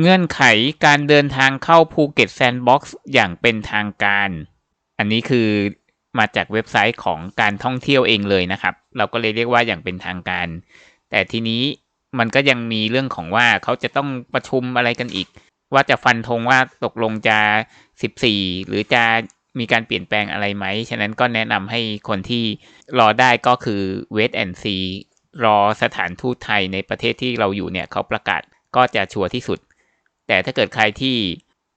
เงื่อนไขการเดินทางเข้าภูเก็ตแซนด์บ็อกซ์อย่างเป็นทางการ อันนี้คือมาจากเว็บไซต์ของการท่องเที่ยวเองเลยนะครับ เราก็เลยเรียกว่าอย่างเป็นทางการ แต่ทีนี้มันก็ยังมีเรื่องของว่าเขาจะต้องประชุมอะไรกันอีก ว่าจะฟันธงว่าตกลงจะ 14 หรือจะมีการเปลี่ยนแปลงอะไรไหม ฉะนั้นก็แนะนำให้คนที่รอได้ก็คือ wait and see รอสถานทูตไทยในประเทศที่เราอยู่เนี่ยเขาประกาศก็จะชัวร์ที่สุด แต่ถ้าเกิดใครที่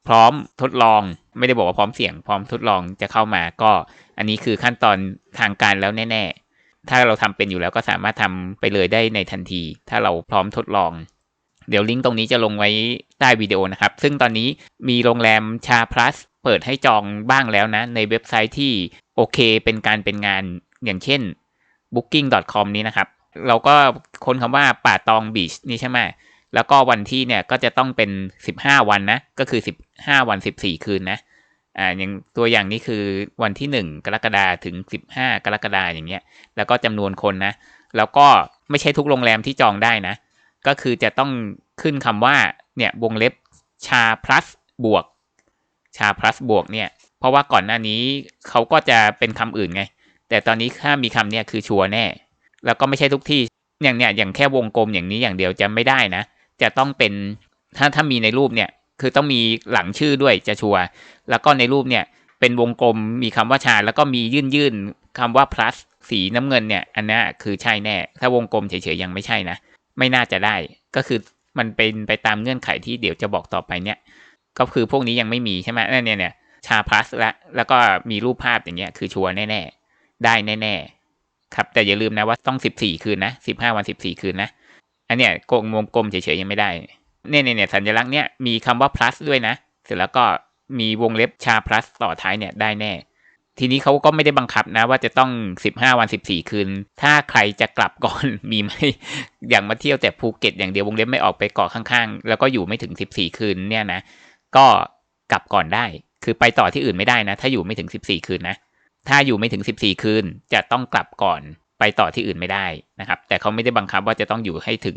พร้อมทดลองไม่ได้บอกว่าพร้อมเสี่ยง พร้อมทดลองจะเข้ามาก็อันนี้คือขั้นตอนทางการแล้วแน่ ๆ ถ้าเราทำเป็นอยู่แล้วก็สามารถทำไปเลยได้ในทันที ถ้าเราพร้อมทดลอง เดี๋ยวลิงก์ตรงนี้จะลงไว้ใต้วิดีโอนะครับ ซึ่งตอนนี้มีโรงแรมชาพลัสเปิดให้จองบ้างแล้วนะ ในเว็บไซต์ที่โอเคเป็นการเป็นงานอย่างเช่น booking.com นี้นะครับ เราก็ค้นคำว่าป่าตองบีชนี่ใช่ไหม แล้วก็วันที่เนี่ยก็จะต้องเป็น15วันนะ ก็คือ15วัน14คืนนะ อ่าอย่างตัวอย่างนี้คือวันที่1กรกฎาถึง15กรกฎาอย่างเงี้ย แล้วก็จำนวนคนนะ แล้วก็ไม่ใช่ทุกโรงแรมที่จองได้นะ ก็คือจะต้องขึ้นคำว่าเนี่ยวงเล็บชา plus บวก ชา plus บวกเนี่ย เพราะว่าก่อนหน้านี้เขาก็จะเป็นคำอื่นไง แต่ตอนนี้ถ้ามีคำเนี่ยคือชัวร์แน่ แล้วก็ไม่ใช่ทุกที่ อย่างเนี่ยอย่างแค่วงกลมอย่างนี้อย่างเดียวจะไม่ได้นะ จะต้องเป็นถ้าถ้ามีในรูปเนี่ยคือต้องมีหลังชื่อด้วยจะชัวร์แล้วก็ในรูปเนี่ยเป็นวงกลมมีคำว่าชา แล้วก็มียื่นยื่นคำว่า plus สีน้ำเงินเนี่ย อันนี้คือใช่แน่ ถ้าวงกลมเฉยๆยังไม่ใช่นะ ไม่น่าจะได้ ก็คือมันเป็นไปตามเงื่อนไขที่เดี๋ยวจะบอกต่อไปเนี่ย ก็คือพวกนี้ยังไม่มีใช่ไหมนั่นเนี่ยเนี่ยชา plus และแล้วก็มีรูปภาพอย่างเงี้ยคือชัวร์แน่ๆ ได้แน่ๆ ครับแต่อย่าลืมนะว่าต้อง 14 คืนนะ 15 วัน 14 คืนนะ อันเนี้ยกลมวงกลมเฉยๆยังไม่ได้ เนี่ยเนี่ยเนี่ยสัญลักษณ์เนี่ยมีคำว่า plus ด้วยนะ เสร็จแล้วก็มีวงเล็บชา plus ต่อท้ายเนี่ยได้แน่ ทีนี้เขาก็ไม่ได้บังคับนะ ว่าจะต้อง 15 วัน 14 คืน ถ้าใครจะกลับก่อนมีไหมอย่างมาเที่ยวแต่ภูเก็ตอย่างเดียววงเล็บไม่ออกไปเกาะข้างๆ แล้วก็อยู่ไม่ถึง 14 คืนเนี่ยนะ ก็กลับก่อนได้ คือไปต่อที่อื่นไม่ได้นะ ถ้าอยู่ไม่ถึง 14 คืนนะ ถ้าอยู่ไม่ถึง 14 คืนจะต้องกลับก่อน ไปต่อที่อื่นไม่ได้นะครับ แต่เขาไม่ได้บังคับว่าจะต้องอยู่ให้ถึง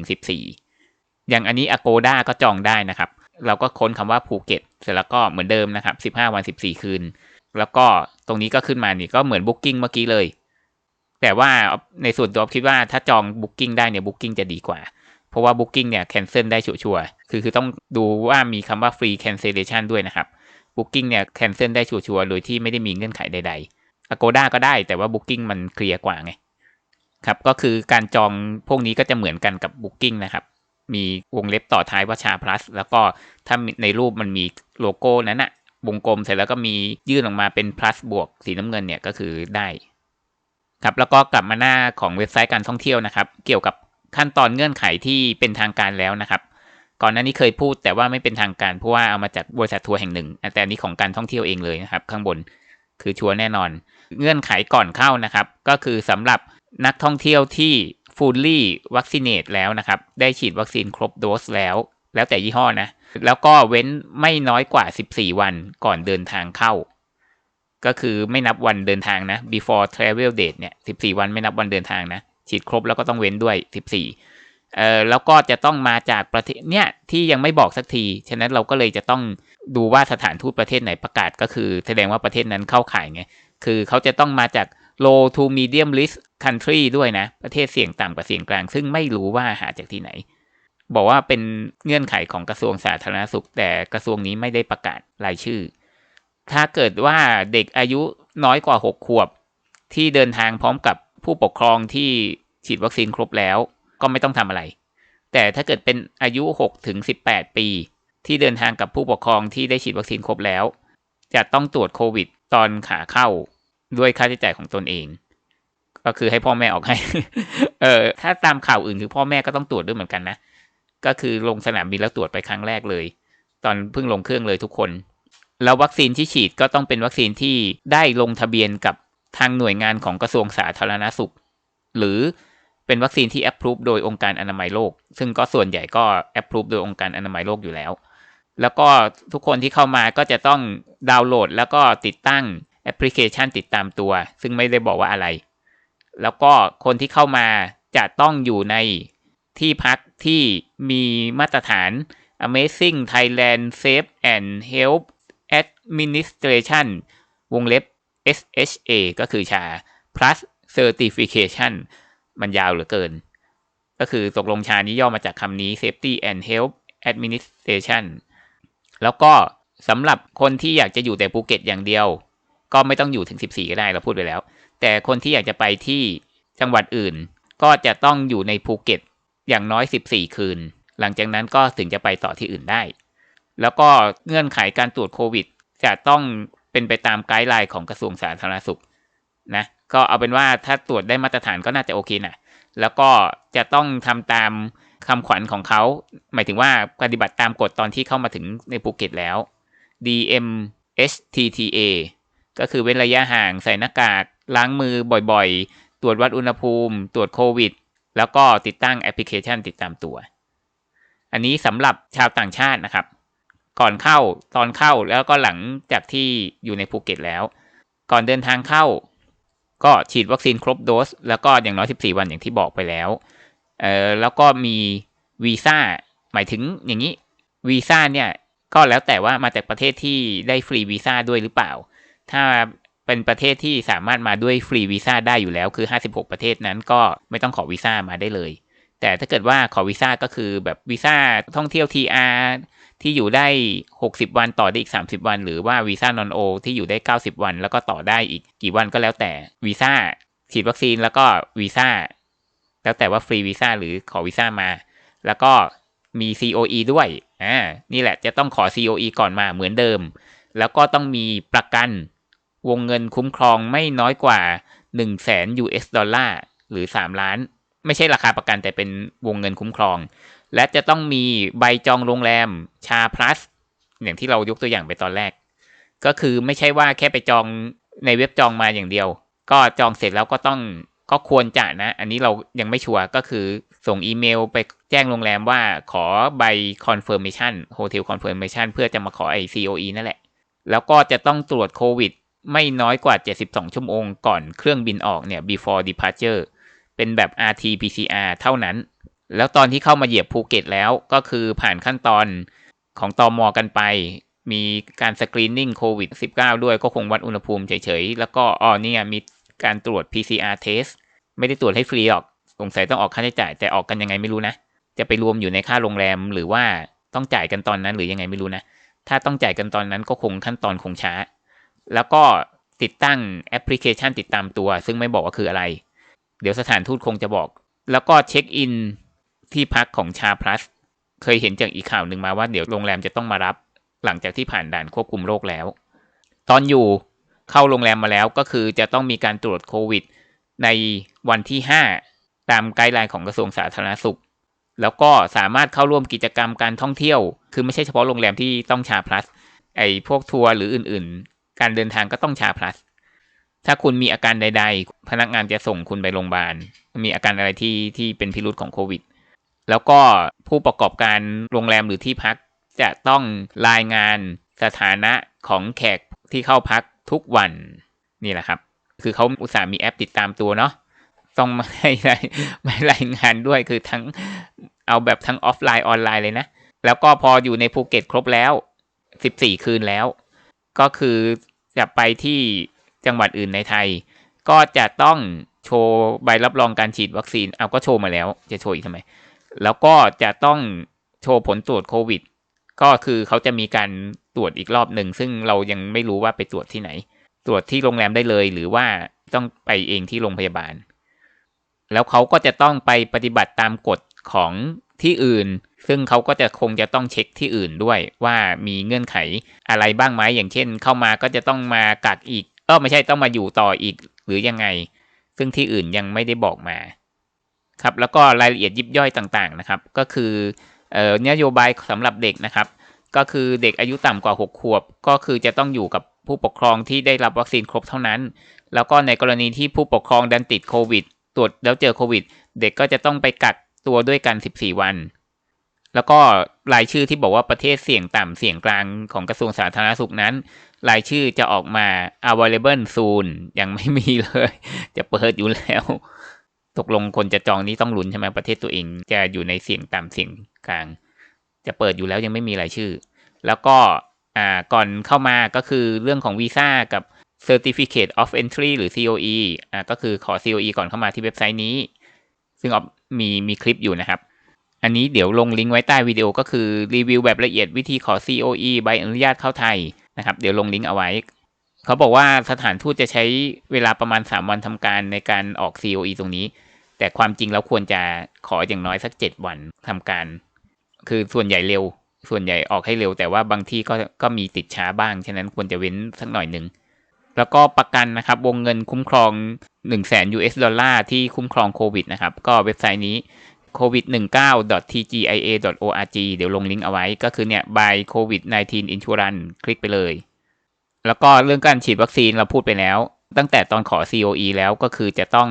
14 อย่างอันนี้ Agoda ก็จองได้นะครับ เราก็ค้นคำว่าภูเก็ตเสร็จแล้วก็เหมือนเดิมนะครับ 15 วัน 14 คืน แล้วก็ตรงนี้ก็ขึ้นมานี่ก็เหมือน Booking เมื่อกี้เลย แต่ว่าในส่วนตัวคิดว่าถ้าจอง Booking ได้เนี่ย Booking จะดีกว่า เพราะว่า Booking เนี่ย cancel ได้ชัวร์ๆคือคือต้องดูว่ามีคำว่า free cancellation ด้วยนะครับ Booking เนี่ย cancel ได้ชัวร์ๆโดยที่ไม่ได้มีเงื่อนไขใด ๆ Agoda ก็ได้แต่ว่า Booking มันเคลียร์กว่าไง ครับก็คือการจองพวกนี้ก็จะเหมือนกันกับ Booking นะครับ มีวงเล็บต่อท้ายว่าชา plus แล้วก็ถ้าในรูปมันมีโลโก้นั้นอะวงกลมเสร็จแล้วก็มียื่นออกมาเป็น plus บวกสีน้ำเงินเนี่ยก็คือได้ครับแล้วก็กลับมาหน้าของเว็บไซต์การท่องเที่ยวนะครับ เกี่ยวกับขั้นตอนเงื่อนไขที่เป็นทางการแล้วนะครับ ก่อนหน้านี้เคยพูดแต่ว่าไม่เป็นทางการเพราะว่าเอามาจากบริษัททัวร์แห่งหนึ่ง แต่อันนี้ของการท่องเที่ยวเองเลยนะครับ ข้างบนคือชัวร์แน่นอน เงื่อนไขก่อนเข้านะครับ ก็คือสำหรับ นักท่องเที่ยวที่ fully vaccinate แล้วนะครับ ได้ฉีดวัคซีนครบโดสแล้ว แล้วแต่ยี่ห้อนะ แล้วก็เว้นไม่น้อยกว่า 14 วันก่อนเดินทางเข้า ก็คือไม่นับวันเดินทางนะ before travel date เนี่ย 14 วันไม่นับวันเดินทางนะ ฉีดครบแล้วก็ต้องเว้นด้วย 14 เอ่อ แล้วก็จะต้องมาจากประเทศเนี่ยที่ยังไม่บอกสักที ฉะนั้นเราก็เลยจะต้องดูว่าสถานทูตประเทศไหนประกาศ ก็คือแสดงว่าประเทศนั้นเข้าข่ายไง คือเขาจะต้องมาจาก low to medium risk country ด้วยนะ ประเทศเสี่ยงต่ำกับเสี่ยงกลาง ซึ่งไม่รู้ว่าหาจากที่ไหน บอกว่าเป็นเงื่อนไขของกระทรวงสาธารณสุข แต่กระทรวงนี้ไม่ได้ประกาศรายชื่อ ถ้าเกิดว่าเด็กอายุน้อยกว่า 6 ขวบ ที่เดินทางพร้อมกับผู้ปกครองที่ฉีดวัคซีนครบแล้ว ก็ไม่ต้องทำอะไร แต่ถ้าเกิดเป็นอายุ6ถึง18 ปี ที่เดินทางกับผู้ปกครองที่ได้ฉีดวัคซีนครบแล้ว จะต้องตรวจโควิดตอนขาเข้าด้วยค่าใช้จ่ายของตนเอง ก็คือให้พ่อแม่ออกให้ เออถ้าตามข่าวอื่นคือพ่อแม่ก็ต้องตรวจด้วยเหมือนกันนะ ก็คือลงสนามบินแล้วตรวจไปครั้งแรกเลย ตอนเพิ่งลงเครื่องเลยทุกคน แล้ววัคซีนที่ฉีดก็ต้องเป็นวัคซีนที่ได้ลงทะเบียนกับทางหน่วยงานของกระทรวงสาธารณสุข หรือเป็นวัคซีนที่แอปพรูฟโดยองค์การอนามัยโลก ซึ่งก็ส่วนใหญ่ก็แอปพรูฟโดยองค์การอนามัยโลกอยู่แล้ว แล้วก็ทุกคนที่เข้ามาก็จะต้องดาวน์โหลด แล้วก็ติดตั้งแอปพลิเคชันติดตามตัว ซึ่งไม่ได้บอกว่าอะไร แล้วก็คนที่เข้ามาจะต้องอยู่ในที่พักที่มีมาตรฐาน Amazing Thailand Safe and Health Administration วงเล็บ SHA ก็คือชา plus certification มันยาวเหลือเกิน ก็คือตกลงชานี้ย่อมาจากคำนี้ Safety and Health Administration แล้วก็สำหรับคนที่อยากจะอยู่แต่ภูเก็ตอย่างเดียว ก็ไม่ต้องอยู่ถึง 14 ก็ได้เราพูดไปแล้ว แต่คนที่อยากจะไปที่จังหวัดอื่น ก็จะต้องอยู่ในภูเก็ตอย่างน้อย 14 คืน หลังจากนั้นก็ถึงจะไปต่อที่อื่นได้ แล้วก็เงื่อนไขการตรวจโควิด จะต้องเป็นไปตามไกด์ไลน์ของกระทรวงสาธารณสุขนะก็เอาเป็นว่าถ้าตรวจได้มาตรฐานก็น่าจะโอเคนะแล้วก็จะต้องทำตามคำขวัญของเขา หมายถึงว่าปฏิบัติตามกฎตอนที่เข้ามาถึงในภูเก็ตแล้ว DMHTTA ก็คือเว้นระยะห่างใส่หน้ากาก ล้างมือบ่อยๆ ตรวจวัดอุณหภูมิ ตรวจโควิด แล้วก็ติดตั้งแอปพลิเคชันติดตามตัว อันนี้สำหรับชาวต่างชาตินะครับ ก่อนเข้าตอนเข้าแล้วก็หลังจากที่อยู่ในภูเก็ตแล้ว ก่อนเดินทางเข้า ก็ฉีดวัคซีนครบโดส แล้วก็อย่างน้อย 14 วันอย่างที่บอกไปแล้วเออแล้วก็มีวีซ่าหมายถึงอย่างนี้วีซ่าเนี่ยก็แล้วแต่ว่ามาจากประเทศที่ได้ฟรีวีซ่าด้วยหรือเปล่า ถ้าเป็นประเทศที่สามารถมาด้วยฟรีวีซ่าได้อยู่แล้วคือ 56 ประเทศนั้นก็ไม่ต้องขอวีซ่ามาได้เลย แต่ถ้าเกิดว่าขอวีซ่าก็คือแบบวีซ่าท่องเที่ยว TR ที่อยู่ได้ 60 วันต่อได้อีก 30 วัน หรือว่าวีซ่านอนโอที่อยู่ได้ 90 วัน แล้วก็ต่อได้อีกกี่วันก็แล้วแต่วีซ่าฉีดวัคซีนแล้วก็วีซ่าแล้วแต่ว่าฟรีวีซ่าหรือขอวีซ่ามา แล้วก็มี COE ด้วยอ่านี่แหละจะต้องขอ COE ก่อนมาเหมือนเดิม แล้วก็ต้องมีประกัน วงเงินคุ้มครองไม่น้อยกว่า1 0 0 0 0แสน US ดอลลาร์หรือ 3 ล้าน ไม่ใช่ราคาประกันแต่เป็นวงเงินคุ้มครอง และจะต้องมีใบจองโรงแรมชา plus อย่างที่เรายกตัวอย่างไปตอนแรก ก็คือไม่ใช่ว่าแค่ไปจองในเว็บจองมาอย่างเดียว ก็จองเสร็จแล้วก็ต้องก็ควรจะนะ อันนี้เรายังไม่ชัวร์ก็คือส่งอีเมลไปแจ้งโรงแรมว่าขอใบ confirmation hotel confirmation เพื่อจะมาขอไอ COE นั่นแหละ แล้วก็จะต้องตรวจโควิด ไม่น้อยกว่า 72 ชั่วโมงก่อนเครื่องบินออกเนี่ย before departure เป็นแบบ RT PCR เท่านั้น แล้วตอนที่เข้ามาเหยียบภูเก็ตแล้วก็คือผ่านขั้นตอนของตอมอกันไป มีการสกรีนนิ่งโควิด -19 ด้วยก็คงวัดอุณหภูมิเฉยๆ แล้วก็อ๋อเนี่ยมีการตรวจ PCR test ไม่ได้ตรวจให้ฟรีหรอก สงสัยต้องออกค่าใช้จ่าย แต่ออกกันยังไงไม่รู้นะ จะไปรวมอยู่ในค่าโรงแรมหรือว่าต้องจ่ายกันตอนนั้นหรือยังไงไม่รู้นะ ถ้าต้องจ่ายกันตอนนั้นก็คงขั้นตอนคงช้า แล้วก็ติดตั้งแอปพลิเคชันติดตามตัว ซึ่งไม่บอกว่าคืออะไร เดี๋ยวสถานทูตคงจะบอก แล้วก็เช็คอินที่พักของชาพลัสเคยเห็นจากอีกข่าวหนึ่งมาว่าเดี๋ยวโรงแรมจะต้องมารับ หลังจากที่ผ่านด่านควบคุมโรคแล้ว ตอนอยู่เข้าโรงแรมมาแล้วก็คือจะต้องมีการตรวจโควิด ในวันที่ 5 ตามไกด์ไลน์ของกระทรวงสาธารณสุข แล้วก็สามารถเข้าร่วมกิจกรรมการท่องเที่ยว คือไม่ใช่เฉพาะโรงแรมที่ต้องชาพลัสไอ้พวกทัวร์หรืออื่น การเดินทางก็ต้องชาพลัส ถ้าคุณมีอาการใด ๆ พนักงานจะส่งคุณไปโรงพยาบาล มีอาการอะไรที่ที่เป็นพิรุษของโควิด แล้วก็ผู้ประกอบการโรงแรมหรือที่พักจะต้องรายงานสถานะของแขกที่เข้าพักทุกวันนี่แหละครับ คือเขาอุตส่าห์มีแอปติดตามตัวเนาะต้องมาให้ไม่รายงานด้วยคือทั้งเอาแบบทั้งออฟไลน์ออนไลน์เลยนะ แล้วก็พออยู่ในภูเก็ตครบแล้ว 14 คืนแล้ว ก็คือ จะไปที่จังหวัดอื่นในไทย ก็จะต้องโชว์ใบรับรองการฉีดวัคซีน เอาก็โชว์มาแล้ว จะโชว์อีกทำไม แล้วก็จะต้องโชว์ผลตรวจโควิด ก็คือเขาจะมีการตรวจอีกรอบหนึ่ง ซึ่งเรายังไม่รู้ว่าไปตรวจที่ไหน ตรวจที่โรงแรมได้เลย หรือว่าต้องไปเองที่โรงพยาบาล แล้วเขาก็จะต้องไปปฏิบัติตามกฎของที่อื่น ซึ่งเขาก็จะคงจะต้องเช็คที่อื่นด้วยว่ามีเงื่อนไขอะไรบ้างไหมอย่างเช่น เข้ามาก็จะต้องมากักอีกเออไม่ใช่ต้องมาอยู่ต่ออีกหรือยังไง ซึ่งที่อื่นยังไม่ได้บอกมาครับแล้วก็รายละเอียดยิบย่อยต่างๆนะครับ ก็คือเนโยบายสำหรับเด็กนะครับ ก็คือเด็กอายุต่ำกว่า 6 ขวบ ก็คือจะต้องอยู่กับผู้ปกครองที่ได้รับวัคซีนครบเท่านั้น แล้วก็ในกรณีที่ผู้ปกครองดันติดโควิด ตรวจแล้วเจอโควิด เด็กก็จะต้องไปกักตัวด้วยกัน 14 วัน แล้วก็รายชื่อที่บอกว่าประเทศเสี่ยงต่ำเสี่ยงกลางของกระทรวงสาธารณสุขนั้น รายชื่อจะออกมา available soon ยังไม่มีเลย จะเปิดอยู่แล้ว ตกลงคนจะจองนี้ต้องลุ้นใช่ไหมประเทศตัวเองจะอยู่ในเสี่ยงต่ำเสี่ยงกลาง จะเปิดอยู่แล้วยังไม่มีรายชื่อ แล้วก็อ่าก่อนเข้ามาก็คือเรื่องของวีซ่ากับ Certificate of Entry หรือ COE อ่าก็คือขอ COE ก่อนเข้ามาที่เว็บไซต์นี้ ซึ่งออมีมีคลิปอยู่นะครับ อันนี้เดี๋ยวลงลิงก์ไว้ใต้วิดีโอก็คือรีวิวแบบละเอียดวิธีขอ COE ใบอนุญาตเข้าไทยนะครับ เดี๋ยวลงลิงก์เอาไว้ เขาบอกว่าสถานทูตจะใช้เวลาประมาณ 3 วันทำการในการออก COE ตรงนี้ แต่ความจริงแล้วควรจะขออย่างน้อยสัก 7 วันทำการ คือส่วนใหญ่เร็ว ส่วนใหญ่ออกให้เร็ว แต่ว่าบางที่ก็ก็มีติดช้าบ้าง ฉะนั้นควรจะเว้นสักหน่อยหนึ่งแล้วก็ประกันนะครับ วงเงินคุ้มครอง1 0 0 0 0แสน US ดอลลาร์ที่คุ้มครองโควิดนะครับ ก็เว็บไซต์นี้ covid19.tgia.org เดี๋ยวลงลิงก์เอาไว้ก็คือเนี่ย by covid19 insurance คลิกไปเลย แล้วก็เรื่องการฉีดวัคซีนเราพูดไปแล้ว ตั้งแต่ตอนขอ COE แล้วก็คือจะต้อง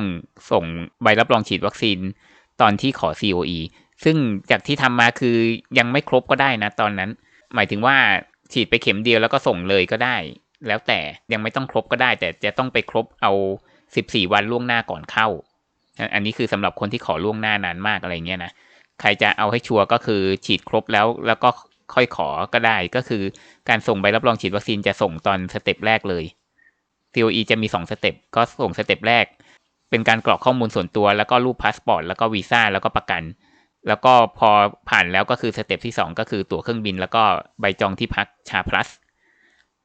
ส่งใบรับรองฉีดวัคซีนตอนที่ขอ COE ซึ่งจากที่ทำมาคือยังไม่ครบก็ได้นะตอนนั้น หมายถึงว่าฉีดไปเข็มเดียวแล้วก็ส่งเลยก็ได้ แล้วแต่ยังไม่ต้องครบก็ได้ แต่จะต้องไปครบเอา 14 วันล่วงหน้าก่อนเข้า อันนี้คือสำหรับคนที่ขอล่วงหน้านานมากอะไรเงี้ยนะใครจะเอาให้ชัวร์ก็คือฉีดครบแล้วแล้วก็ค่อยขอก็ได้ก็คือการส่งใบรับรองฉีดวัคซีนจะส่งตอนสเต็ปแรกเลย COE จะมี 2 สเต็ปก็ส่งสเต็ปแรก เป็นการกรอกข้อมูลส่วนตัว แล้วก็รูปพาสปอร์ตแล้วก็วีซ่าแล้วก็ประกัน แล้วก็พอผ่านแล้วก็คือสเต็ปที่ 2 ก็คือตั๋วเครื่องบิน แล้วก็ใบจองที่พักชาพลัส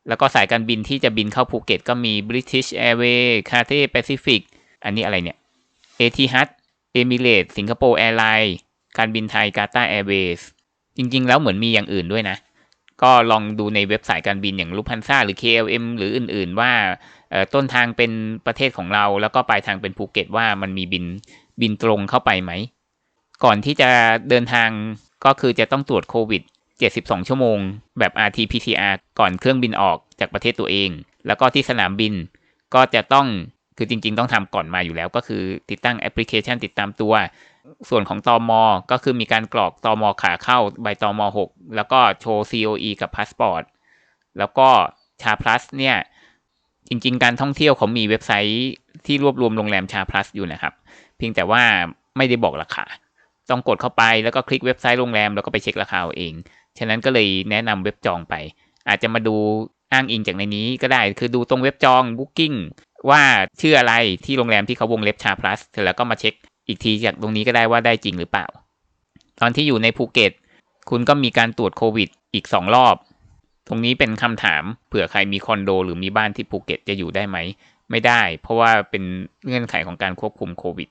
แล้วก็สายการบินที่จะบินเข้าภูเก็ต ก็มี British Airways Cathay Pacific อันนี้อะไรเนี่ย เอทีฮัตเอมิเรตสิงคโปร์แอร์ไลน์การบินไทยกาตาแอร์เวย์จริง ๆ แล้วเหมือนมีอย่างอื่นด้วยนะ ก็ลองดูในเว็บสายการบินอย่างลูพันซ่าหรือ KLM หรืออื่น ๆ ว่าต้นทางเป็นประเทศของเรา แล้วก็ปลายทางเป็นภูเก็ตว่ามันมีบินบินตรงเข้าไปไหม ก่อนที่จะเดินทางก็คือจะต้องตรวจโควิด 72 ชั่วโมง แบบ RT-PCR ก่อนเครื่องบินออกจากประเทศตัวเอง แล้วก็ที่สนามบินก็จะต้อง คือจริงๆ ต้องทำก่อนมาอยู่แล้ว ก็คือติดตั้งแอปพลิเคชันติดตามตัว ส่วนของตอมอก็คือมีการกรอกตอมอขาเข้าใบตอมอ6แล้วก็โชว์ COE กับพาสปอร์ตแล้วก็ชาพลัสเนี่ย จริงๆ การท่องเที่ยวเขามีเว็บไซต์ที่รวบรวมโรงแรมชาพลัสอยู่นะครับ เพียงแต่ว่าไม่ได้บอกราคาต้องกดเข้าไปแล้วก็คลิกเว็บไซต์โรงแรมแล้วก็ไปเช็คราคาเอง ฉะนั้นก็เลยแนะนำเว็บจองไป อาจจะมาดูอ้างอิงจากในนี้ก็ได้ คือดูตรงเว็บจอง Booking ว่าชื่ออะไรที่โรงแรมที่เขาวงเล็บชาพลัสเสร็จแล้วก็มาเช็คอีกทีจากตรงนี้ก็ได้ว่าได้จริงหรือเปล่า ตอนที่อยู่ในภูเก็ต คุณก็มีการตรวจโควิดอีกสองรอบ ตรงนี้เป็นคำถามเผื่อใครมีคอนโด หรือมีบ้านที่ภูเก็ตจะอยู่ได้ไหม ไม่ได้ เพราะว่าเป็นเงื่อนไขของการควบคุมโควิด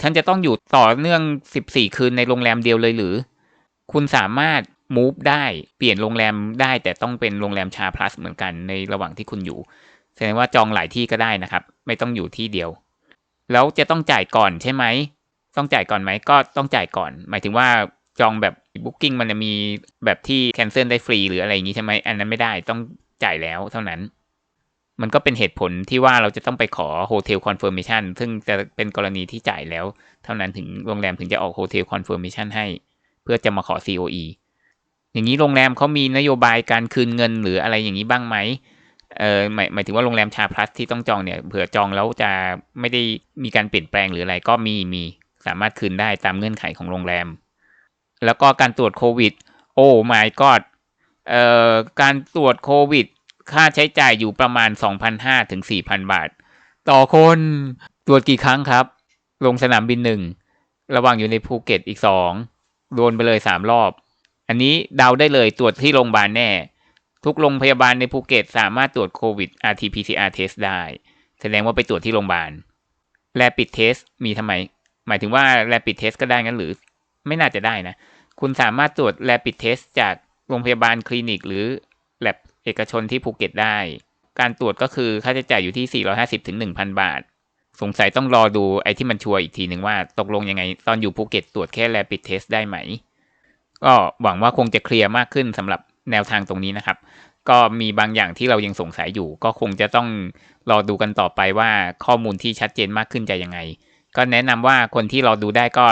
ท่านจะต้องอยู่ต่อเนื่อง 14 คืนในโรงแรมเดียวเลยหรือ คุณสามารถ move ได้ เปลี่ยนโรงแรมได้แต่ต้องเป็นโรงแรมชาพลัสเหมือนกันในระหว่างที่คุณอยู่ แสดงว่าจองหลายที่ก็ได้นะครับ ไม่ต้องอยู่ที่เดียว แล้วจะต้องจ่ายก่อนใช่ไหม ต้องจ่ายก่อนไหมก็ต้องจ่ายก่อน หมายถึงว่าจองแบบ Booking มันจะมีแบบที่ cancel ได้ฟรีหรืออะไรอย่างนี้ใช่ไหมอันนั้นไม่ได้ต้องจ่ายแล้วเท่านั้น มันก็เป็นเหตุผลที่ว่าเราจะต้องไปขอ Hotel Confirmation ซึ่งจะเป็นกรณีที่จ่ายแล้ว เท่านั้นถึงโรงแรมถึงจะออก Hotel Confirmation ให้ เพื่อจะมาขอ COE อย่างนี้โรงแรมเขามีนโยบายการคืนเงินหรืออะไรอย่างนี้บ้างไหม เออหมายหมายถึงว่าโรงแรมชาพลัสที่ต้องจองเนี่ยเผื่อจองแล้วจะไม่ได้มีการเปลี่ยนแปลงหรืออะไรก็มีมีสามารถคืนได้ตามเงื่อนไขของโรงแรม แล้วก็การตรวจโควิด โอ้ my god เอ่อการตรวจโควิด ค่าใช้จ่ายอยู่ประมาณ 2,500ถึง4,000 บาท ต่อคนตรวจกี่ครั้งครับ ลงสนามบินหนึ่งระหว่างอยู่ในภูเก็ตอีกสองโดนไปเลยสามรอบ อันนี้เดาได้เลยตรวจที่โรงพยาบาลแน่ ทุกโรงพยาบาลในภูเก็ตสามารถตรวจโควิด RT-PCR test ได้ แสดงว่าไปตรวจที่โรงพยาบาล Rapid test มีทำไม หมายถึงว่า Rapid test ก็ได้งั้นหรือ ไม่น่าจะได้นะ คุณสามารถตรวจ Rapid test จากโรงพยาบาลคลินิก หรือ lab เอกชนที่ภูเก็ตได้ การตรวจก็คือค่าใช้จ่ายอยู่ที่ 450ถึง1,000 บาท สงสัยต้องรอดูไอ้ที่มันชัวร์อีกทีหนึ่งว่าตกลงยังไง ตอนอยู่ภูเก็ตตรวจแค่ Rapid test ได้ไหม ก็หวังว่าคงจะเคลียร์มากขึ้นสำหรับ แนวทางตรงนี้นะครับ ก็มีบางอย่างที่เรายังสงสัยอยู่ ก็คงจะต้องรอดูกันต่อไปว่าข้อมูลที่ชัดเจนมากขึ้นจะยังไง ก็แนะนำว่าคนที่รอดูได้ก็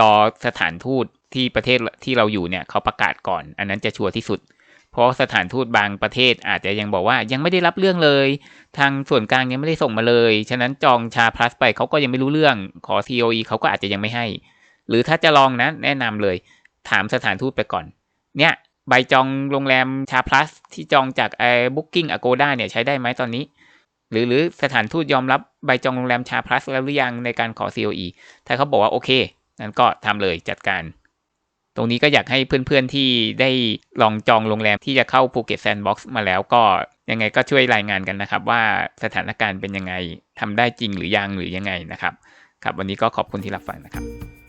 รอสถานทูตที่ประเทศที่เราอยู่เนี่ยเขาประกาศก่อน อันนั้นจะชัวร์ที่สุด เพราะสถานทูตบางประเทศอาจจะยังบอกว่ายังไม่ได้รับเรื่องเลย ทางส่วนกลางยังไม่ได้ส่งมาเลย ฉะนั้นจองชาพลัสไปเขาก็ยังไม่รู้เรื่อง ขอ COE เขาก็อาจจะยังไม่ให้ หรือถ้าจะลองนะแนะนำเลย ถามสถานทูตไปก่อน เนี่ย ใบจองโรงแรมชาพลัสที่จองจากไอ้ Booking Agoda เนี่ยใช้ได้ไหมตอนนี้ หรือหรือสถานทูตยอมรับใบจองโรงแรมชาพลัสแล้วหรือยังในการขอ COE ถ้าเขาบอกว่าโอเคนั้นก็ทำเลยจัดการ ตรงนี้ก็อยากให้เพื่อนๆที่ได้ลองจองโรงแรมที่จะเข้าภูเก็ตแซนด์บ็อกซ์มาแล้วก็ยังไงก็ช่วยรายงานกันนะครับ ว่าสถานการณ์เป็นยังไงทำได้จริงหรือยังหรือยังไงนะครับ ครับวันนี้ก็ขอบคุณที่รับฟังนะครับ